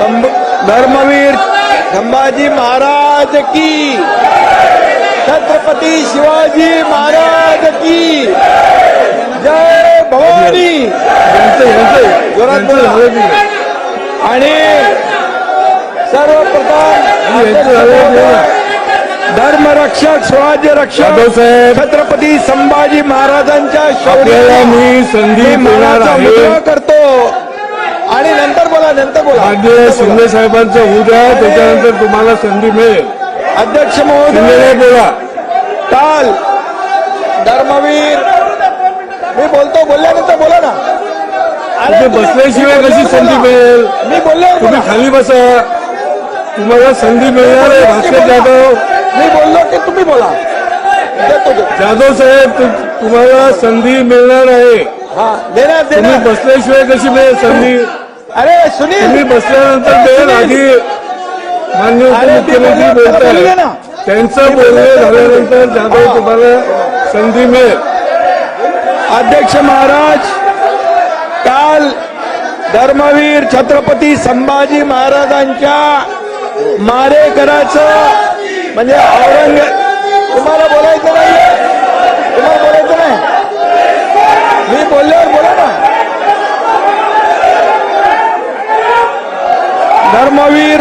धर्मवीर संभाजी महाराज की छत्रपती शिवाजी महाराज की जय भवानी जोरात बोला. आणि सर्वप्रथम धर्मरक्षक स्वराज्य रक्षक. छत्रपती संभाजी महाराजांच्या आपल्याला मी संधी मी देणार मानाचा आहे. बोला. शिंदे साहेबांचं होऊ द्या त्याच्यानंतर तुम्हाला संधी मिळेल. अध्यक्ष महोदय. बोला. काल धर्मवीर मी बोलतो बोलल्यानंतर बोला ना. अरे बसल्याशिवाय कशी संधी. मिळेल? मी बोलल्यावर तुम्ही. खाली बसा. तुम्हाला संधी मिळणार आहे भास्कर जाधव. मी बोललो की तुम्ही बोला. जाधव साहेब तुम्हाला संधी मिळणार आहे. हा तुम्ही बसल्याशिवाय कशी मिळेल संधी? अरे सुनील! तुम्ही बसल्यानंतर मिळेल आधी मान्य ते उपमुख्यमंत्री. बोलताय त्यांचं बोलणं झाल्यानंतर जाधव तुम्हाला संधी मिळेल. अध्यक्ष महाराज काल धर्मवीर छत्रपती संभाजी महाराजांच्या मारेकराचं म्हणजे औरंग तुम्हाला बोलायचं नाही तुम्हाला बोलायचं नाही मी बोलल्यावर बोला ना धर्मवीर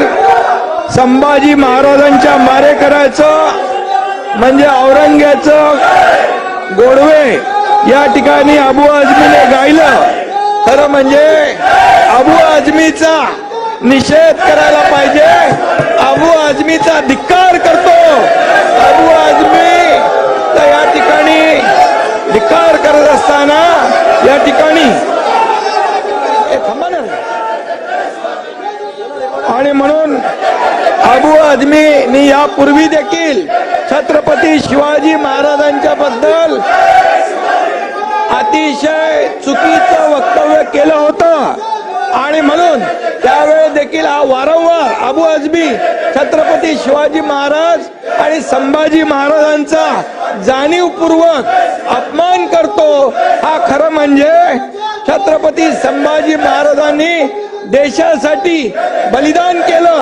संभाजी महाराजांच्या मारेकराचं म्हणजे औरंग्याचं गोडवे या ठिकाणी अबू आझमीने गायलं. खरं म्हणजे अबू आझमीचा निषेध करायला पाहिजे. अबू आझमीचा धिक्कार करतो. अबू आझमी तर या ठिकाणी धिक्कार करत असताना या ठिकाणी ए, थांबा ना आणि म्हणून अबू आझमीनी यापूर्वी देखील छत्रपती शिवाजी महाराजांच्या बद्दल अतिशय चुकीचं वक्तव्य केलं होतं. आणि म्हणून त्यावेळेस देखील हा वारंवार अबू आजमी छत्रपती शिवाजी महाराज आणि संभाजी महाराजांचा जाणीवपूर्वक अपमान करतो हा खरं म्हणजे छत्रपती संभाजी महाराजांनी देशासाठी बलिदान केलं.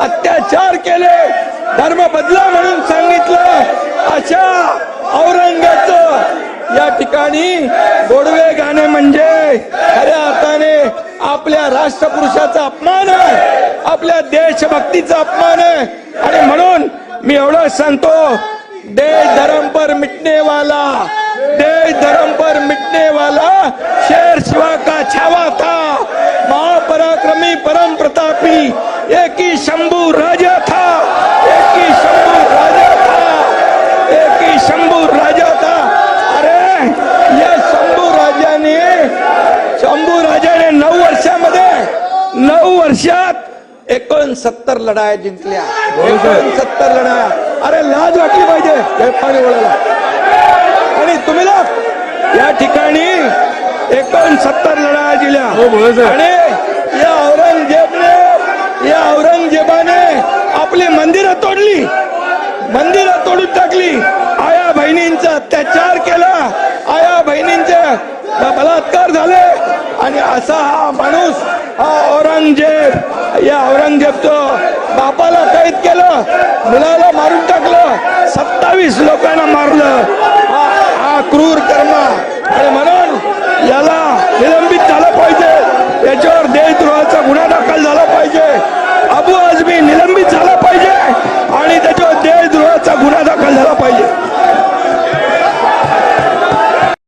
अत्याचार केले. धर्म बदला म्हणून सांगितलं. अशा औरंगाच या ठिकाणी गोडवे गाणे म्हणजे खऱ्या अर्थाने आपल्या राष्ट्रपुरुषाचा अपमान आहे. आपल्या देशभक्तीचा अपमान आहे. आणि म्हणून मी एवढं सांगतो देश धर्म पर मिटने वाला देश धर्म पर मिटने वाला शेर शिवा का छावा था महापराक्रमी परम प्रतापी एक ही शंभू राजा था एक ही शंभू राजा था एक ही शंभू राजा था अरे या शंभू राजाने शंभू राजाने नऊ वर्षामध्ये नऊ वर्षात एकोणसत्तर लढाया जिंकल्या. एकोणसत्तर लढाया. अरे लाज वाटली पाहिजे. पाणी वळायला आणि तुम्ही या ठिकाणी एकोणसत्तर लढाया दिल्या हो. आणि या औरंगजेबने या औरंगजेबाने आपली मंदिरं तोडली. मंदिरं तोडून टाकली. आया बहिणींचा अत्याचार केला. आया बहिणींचे बलात्कार झाले. आणि असा हा माणूस हा औरंगजेब या औरंगजेबचं बापाला कैद केलं. मुलाला मारून टाकलं.